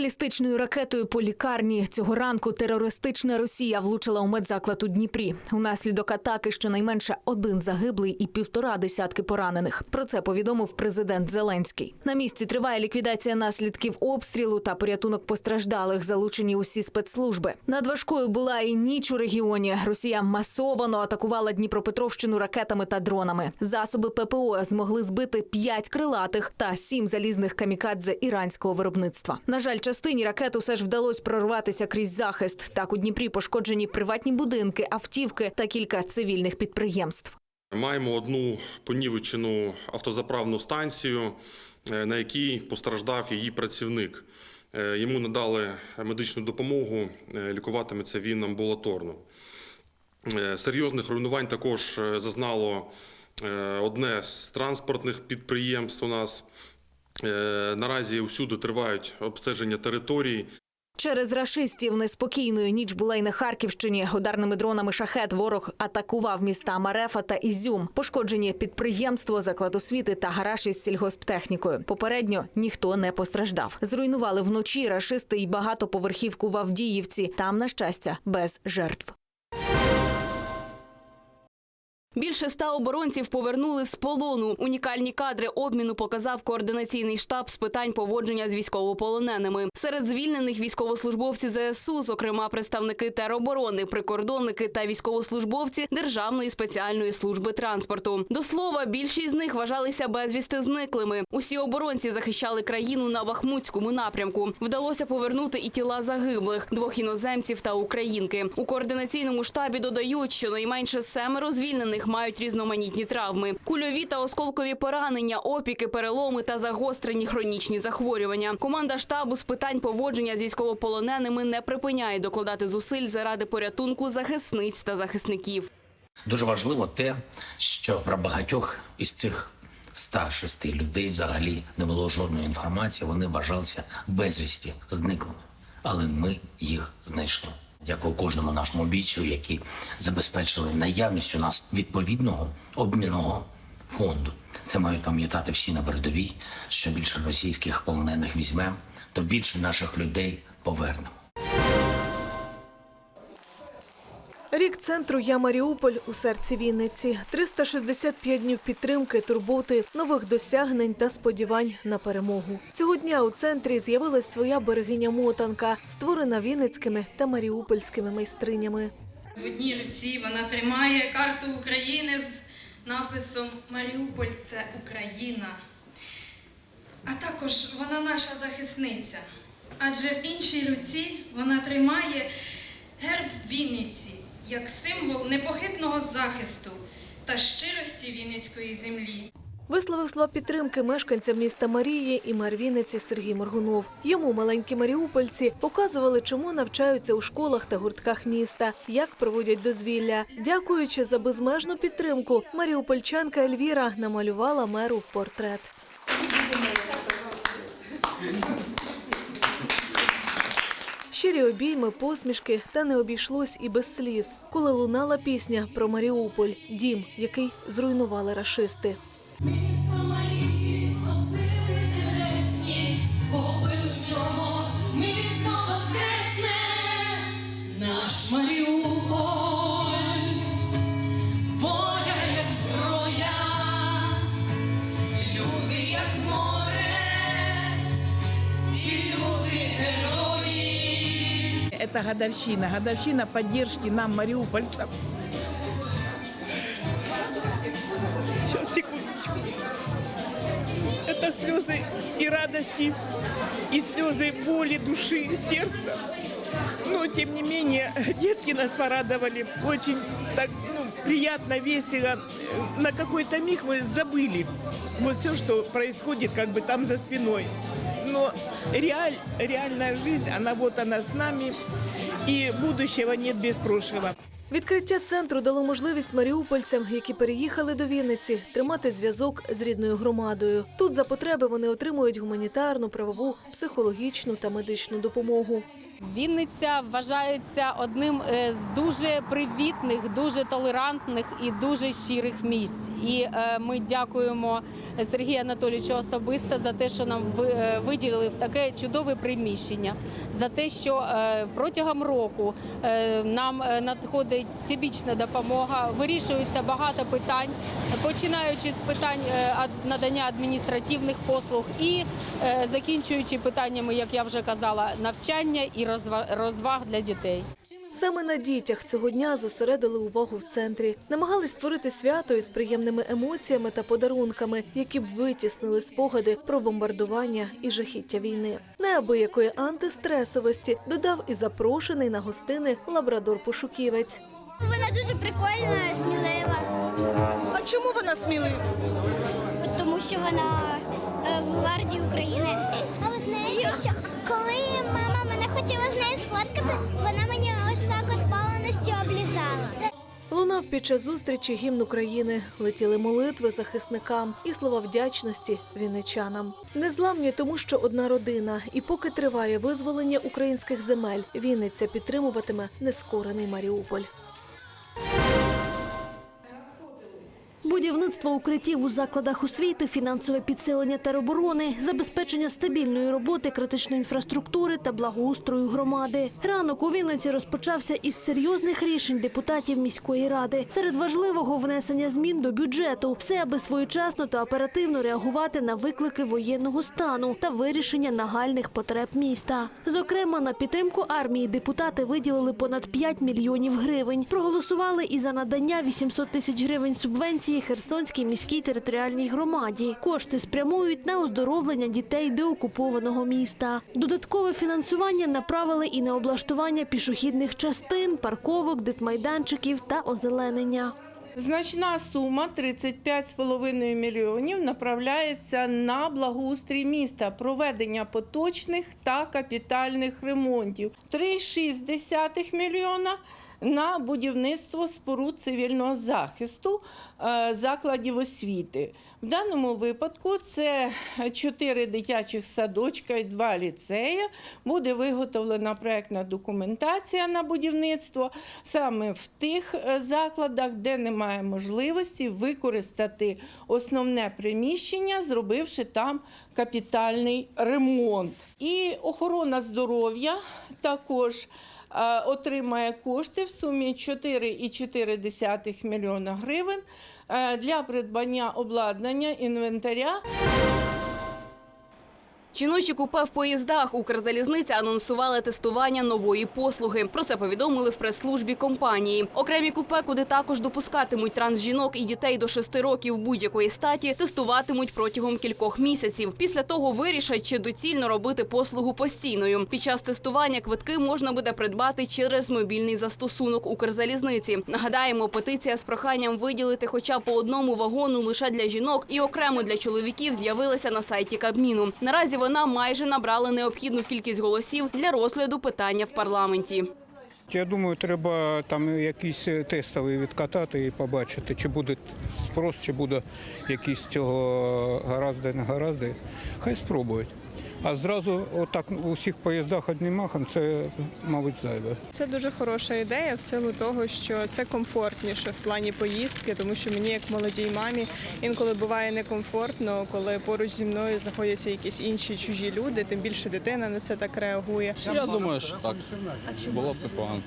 Балістичною ракетою по лікарні цього ранку терористична Росія влучила у медзаклад у Дніпрі. Унаслідок атаки щонайменше один загиблий і півтора десятки поранених. Про це повідомив президент Зеленський. На місці триває ліквідація наслідків обстрілу та порятунок постраждалих. Залучені усі спецслужби. Надважкою була і ніч у регіоні. Росія масовано атакувала Дніпропетровщину ракетами та дронами. Засоби ППО змогли збити п'ять крилатих та сім залізних камікадзе іранського виробництва. На жаль, частині ракет усе ж вдалося прорватися крізь захист. Так у Дніпрі пошкоджені приватні будинки, автівки та кілька цивільних підприємств. Маємо одну понівечену автозаправну станцію, е, на якій постраждав її працівник. Е, Йому надали медичну допомогу, е, лікуватиметься він амбулаторно. Серйозних руйнувань також зазнало одне з транспортних підприємств у нас. Е, Наразі усюди тривають обстеження територій. Через рашистів неспокійною ніч була й на Харківщині. Ударними дронами шахет ворог атакував міста Марефа та Ізюм. Пошкоджені підприємство, заклад освіти та гараж із сільгосптехнікою. Попередньо ніхто не постраждав. Зруйнували вночі рашисти й багатоповерхівку в Авдіївці. Там, на щастя, без жертв. Більше ста оборонців повернули з полону. Унікальні кадри обміну показав координаційний штаб з питань поводження з військовополоненими. Серед звільнених військовослужбовці ЗСУ, зокрема представники тероборони, прикордонники та військовослужбовці Державної спеціальної служби транспорту. До слова, більшість з них вважалися безвісти зниклими. Усі оборонці захищали країну на Бахмутському напрямку. Вдалося повернути і тіла загиблих двох іноземців та українки. У координаційному штабі додають, що найменше семеро звільнених мають різноманітні травми: кульові та осколкові поранення, опіки, переломи та загострені хронічні захворювання. Команда штабу з питань поводження з військовополоненими не припиняє докладати зусиль заради порятунку захисниць та захисників. Дуже важливо те, що про багатьох із цих 106 людей взагалі не було жодної інформації. Вони вважалися безвісті зниклими. Але ми їх знайшли. Дякую кожному нашому бійцю, які забезпечили наявність у нас відповідного обмінного фонду. Це мають пам'ятати всі на передовій. Що більше російських полонених візьмемо, то більше наших людей повернемо. Рік центру Я Маріуполь у серці Вінниці. 365 днів підтримки, турботи, нових досягнень та сподівань на перемогу. Цього дня у центрі з'явилась своя берегиня мотанка, створена вінницькими та маріупольськими майстринями. В одній руці вона тримає карту України з написом Маріуполь це Україна. А також вона наша захисниця. Адже в іншій руці вона тримає герб Вінниці як символ непохитного захисту та щирості Вінницької землі. Висловив слова підтримки мешканцям міста Марії і мер Вінниці Сергій Моргунов. Йому маленькі маріупольці показували, чому навчаються у школах та гуртках міста, як проводять дозвілля. Дякуючи за безмежну підтримку, маріупольчанка Ельвіра намалювала меру портрет. Щирі обійми, посмішки, та не обійшлось і без сліз, коли лунала пісня про Маріуполь, дім, який зруйнували рашисти. Наш Маріуполь, Это годовщина, годовщина поддержки нам, мариупольцам. Сейчас, секундочку. Это слезы и радости, и слезы боли души, сердца. Но, тем не менее, детки нас порадовали. Очень так, ну, приятно, весело. На какой-то миг мы забыли вот все, что происходит как бы там за спиной. Но реаль, реальная жизнь, она вот она с нами. И будущего нет без прошлого. Відкриття центру дало можливість маріупольцям, які переїхали до Вінниці, тримати зв'язок з рідною громадою. Тут за потреби вони отримують гуманітарну, правову, психологічну та медичну допомогу. Вінниця вважається одним е, з дуже привітних, дуже толерантних і дуже щирих місць. І е, ми дякуємо Сергію Анатолійовичу особисто за те, що нам е, виділили таке чудове приміщення, за те, що протягом року нам надходить всебічна допомога, вирішується багато питань, починаючи з питань ад- надання адміністративних послуг і закінчуючи питаннями, як я вже казала, навчання і розваг для дітей. Саме на дітях цього дня зосередили увагу в центрі. Намагались створити свято із приємними емоціями та подарунками, які б витіснили спогади про бомбардування і жахіття війни. Неабиякої антистресовості додав і запрошений на гостини лабрадор-пошуківець. Вона дуже прикольна, смілива, А чому вона смілива? тому що вона е, в гвардії України. Але знаєте, що коли мама хотіла з нею сфоткати, вона мені ось так от повністю облізала. Лунав під час зустрічі гімн України, летіли молитви захисникам і слова вдячності вінничанам. Незламні, тому що одна родина, і поки триває визволення українських земель, Вінниця підтримуватиме нескорений Маріуполь. Будівництво укриттів у закладах освіти, фінансове підсилення тероборони, забезпечення стабільної роботи критичної інфраструктури та благоустрою громади. Ранок у Вінниці розпочався із серйозних рішень депутатів міської ради. Серед важливого внесення змін до бюджету, все аби своєчасно та оперативно реагувати на виклики воєнного стану та вирішення нагальних потреб міста. Зокрема, на підтримку армії депутати виділили понад 5 мільйонів гривень. Проголосували і за надання 800 тисяч гривень субвенції Херсонській міській територіальній громаді. Кошти спрямують на оздоровлення дітей деокупованого міста. Додаткове фінансування направили і на облаштування пішохідних частин, парковок, дитмайданчиків та озеленення. Значна сума 35,5 мільйонів направляється на благоустрій міста, проведення поточних та капітальних ремонтів. 3,6 мільйона на будівництво споруд цивільного захисту е, закладів освіти. В даному випадку це 4 дитячих садочка і 2 ліцеї. Буде виготовлена проектна документація на будівництво саме в тих е, закладах, де немає можливості використати основне приміщення, зробивши там капітальний ремонт. І охорона здоров'я також отримає кошти в сумі 4,4 мільйона гривень е, для придбання обладнання інвентаря. Жіночі купе в поїздах Укрзалізниця анонсували тестування нової послуги. Про це повідомили в прес-службі компанії. Окремі купе, куди також допускатимуть трансжінок і дітей до 6 років будь-якої статі, тестуватимуть протягом кількох місяців. Після того вирішать, чи доцільно робити послугу постійною. Під час тестування квитки можна буде придбати через мобільний застосунок Укрзалізниці. Нагадаємо, петиція з проханням виділити хоча б по одному вагону лише для жінок і окремо для чоловіків з'явилася на сайті Кабміну. Наразі вона майже набрала необхідну кількість голосів для розгляду питання в парламенті. Я думаю, треба там якісь тестові відкатати і побачити, чи буде спрос, чи буде якісь цього гаразди, не гаразди. Хай спробують. А зразу отак у всіх поїздах одним махом це, мабуть, зайве. Це дуже хороша ідея в силу того, що це комфортніше в плані поїздки, тому що мені, як молодій мамі, інколи буває некомфортно, коли поруч зі мною знаходяться якісь інші чужі люди, тим більше дитина на це так реагує. Я думаю, що так. Було б непогано.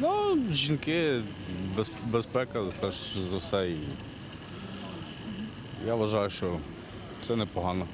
Ну, жінки, без, безпека, перш за все. І я вважаю, що це непогано.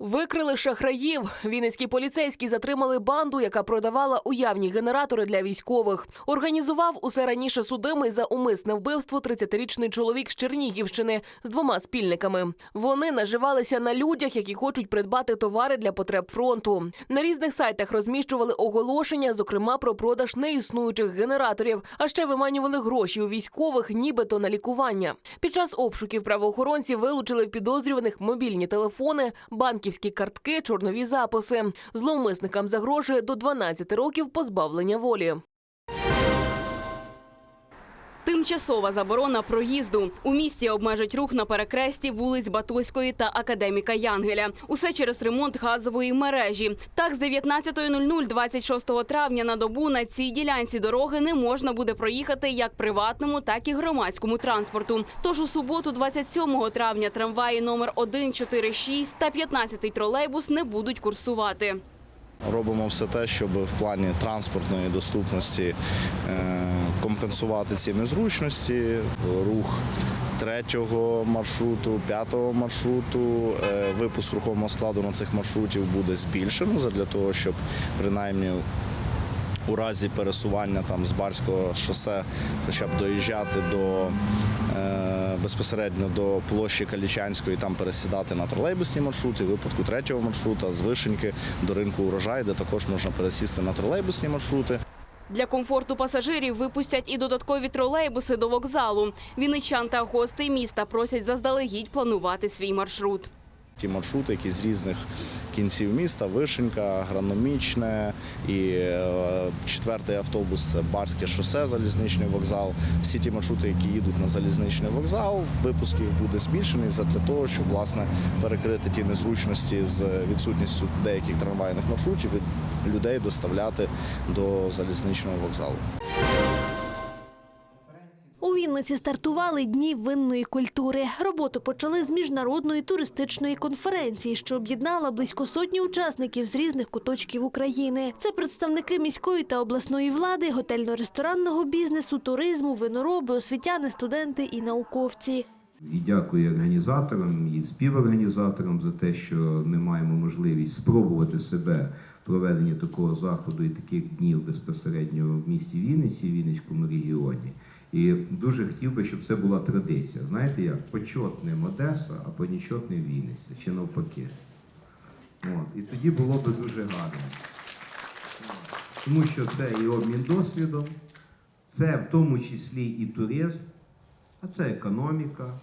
Викрили шахраїв. Вінницькі поліцейські затримали банду, яка продавала уявні генератори для військових. Організував усе раніше судимий за умисне вбивство 30-річний чоловік з Чернігівщини з двома спільниками. Вони наживалися на людях, які хочуть придбати товари для потреб фронту. На різних сайтах розміщували оголошення, зокрема про продаж неіснуючих генераторів, а ще виманювали гроші у військових, нібито на лікування. Під час обшуків правоохоронці вилучили в підозрюваних мобільні телефони, банківські картки, чорнові записи. Зловмисникам загрожує до 12 років позбавлення волі. Тим тимчасова заборона проїзду. У місті обмежать рух на перекресті вулиць Батуської та Академіка Янгеля. Усе через ремонт газової мережі. Так, з 19.00 26 травня на добу на цій ділянці дороги не можна буде проїхати як приватному, так і громадському транспорту. Тож у суботу, 27 травня, трамваї номер 1, 4, 6 та 15 тролейбус не будуть курсувати. Робимо все те, щоб в плані транспортної доступності е, компенсувати ці незручності, рух третього маршруту, п'ятого маршруту, е, випуск рухомого складу на цих маршрутів буде збільшено для того, щоб принаймні у разі пересування там з Барського шосе, хоча б доїжджати до е, безпосередньо до площі Калічанської, там пересідати на тролейбусні маршрути. Випадку третього маршрута з Вишеньки до ринку урожай, де також можна пересісти на тролейбусні маршрути. Для комфорту пасажирів випустять і додаткові тролейбуси до вокзалу. Вінничан та гостей міста просять заздалегідь планувати свій маршрут. Ті маршрути, які з різних кінців міста, Вишенька, Граномічне і е, четвертий автобус Барське шосе, залізничний вокзал. Всі ті маршрути, які їдуть на залізничний вокзал, випуск їх буде збільшений для того, щоб власне перекрити ті незручності з відсутністю деяких трамвайних маршрутів людей доставляти до залізничного вокзалу. У Вінниці стартували дні винної культури. Роботу почали з міжнародної туристичної конференції, що об'єднала близько сотні учасників з різних куточків України. Це представники міської та обласної влади, готельно-ресторанного бізнесу, туризму, винороби, освітяни, студенти і науковці. І дякую організаторам і співорганізаторам за те, що ми маємо можливість спробувати себе в проведенні такого заходу і таких днів безпосередньо в місті Вінниці, в Вінницькому регіоні. І дуже хотів би, щоб це була традиція. Знаєте як? Почетним Одеса, а понічотним Вінниця, чи навпаки. От. І тоді було би дуже гарно. Тому що це і обмін досвідом, це в тому числі і туризм, а це економіка.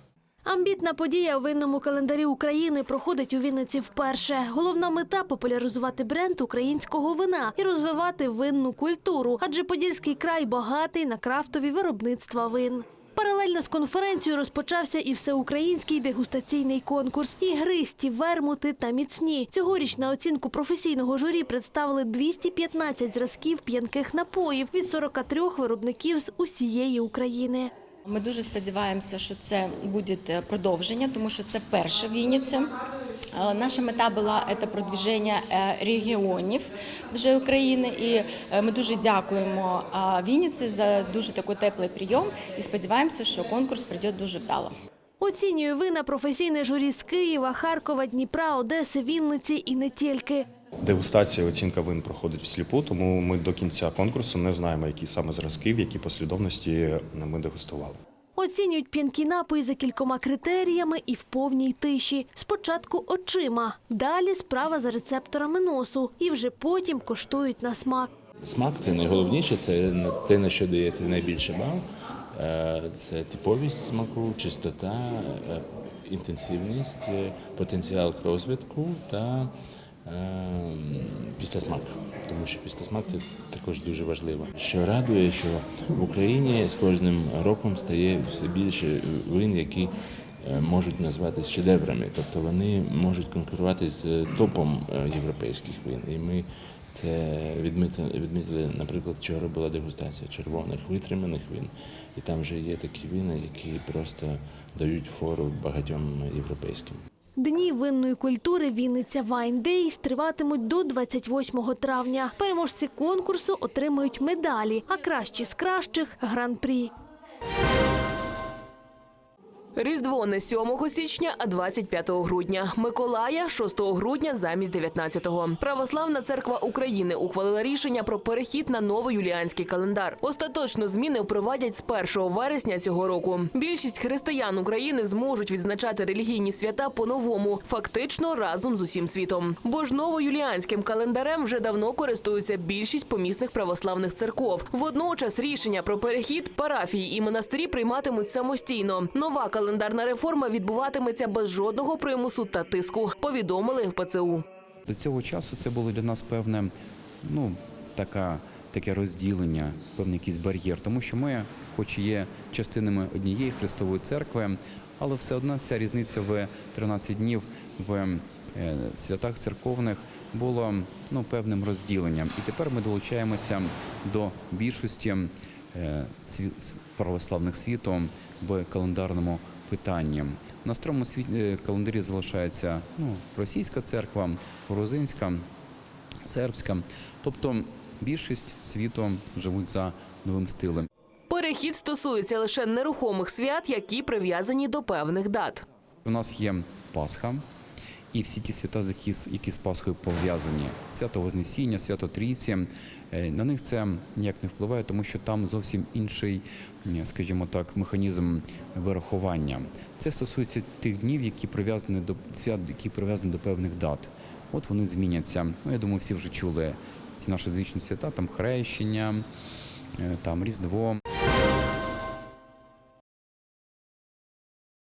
Амбітна подія у винному календарі України проходить у Вінниці вперше. Головна мета популяризувати бренд українського вина і розвивати винну культуру, адже Подільський край багатий на крафтові виробництва вин. Паралельно з конференцією розпочався і всеукраїнський дегустаційний конкурс Ігристі, вермути та міцні. Цьогоріч на оцінку професійного журі представили 215 зразків п'янких напоїв від 43 виробників з усієї України. Ми дуже сподіваємося, що це буде продовження, тому що це перше в. Е, Наша мета була це продвіження е, регіонів вже України, і е, ми дуже дякуємо е, Вінниці за дуже такий теплий прийом і сподіваємося, що конкурс пройде дуже вдало. Оцінює вина професійне журі з Києва, Харкова, Дніпра, Одеси, Вінниці і не тільки. Дегустація оцінка вин проходить всліпу, тому ми до кінця конкурсу не знаємо, які саме зразки, в якій послідовності ми дегустували. Оцінюють п'янкі напої за кількома критеріями і в повній тиші. Спочатку очима, далі справа за рецепторами носу, і вже потім коштують на смак. Смак це найголовніше, це те, на що дається найбільше бал. Е, Це типовість смаку, чистота, е, інтенсивність, е, потенціал розвитку та післясмак. Тому що післясмак це також дуже важливо. Що радує, що в Україні з кожним роком стає все більше вин, які е, можуть назватися шедеврами, тобто вони можуть конкурувати з топом е, європейських вин. І ми це відмітили, відмітили, наприклад, вчора була дегустація червоних витриманих вин, і там вже є такі вина, які просто дають фору багатьом європейським. Дні винної культури Вінниця Вайн Дейс триватимуть до 28 травня. Переможці конкурсу отримають медалі, а кращі з кращих гран-прі. Різдво не 7 січня, а 25 грудня. Миколая 6 грудня замість 19-го. Православна церква України ухвалила рішення про перехід на новоюліанський календар. Остаточно зміни впровадять з 1 вересня цього року. Більшість християн України зможуть відзначати релігійні свята по-новому, фактично разом з усім світом. Бо ж новоюліанським календарем вже давно користуються більшість помісних православних церков. Водночас рішення про перехід парафії і монастирі прийматимуть самостійно. Нова календарна реформа відбуватиметься без жодного примусу та тиску. Повідомили в ПЦУ. До цього часу це було для нас певне, ну така таке розділення, певний якийсь бар'єр, тому що ми, хоч і є частинами однієї Христової церкви, але все одно ця різниця в 13 днів в е, святах церковних було ну, певним розділенням. І тепер ми долучаємося до більшості е, православних світу в календарному питанні. На старому світ- е, календарі залишається ну, російська церква, грузинська, сербська. Тобто більшість світу живуть за новим стилем. Перехід стосується лише нерухомих свят, які прив'язані до певних дат. У нас є Пасха. І всі ті свята, які, з- Пасхою пов'язані, свято Вознесіння, свято Трійці, е, на них це ніяк не впливає, тому що там зовсім інший, скажімо так, механізм вирахування. Це стосується тих днів, які прив'язані до свят, які прив'язані до певних дат. От вони зміняться. Ну, я думаю, всі вже чули ці наші звичні свята, там хрещення, е, там Різдво.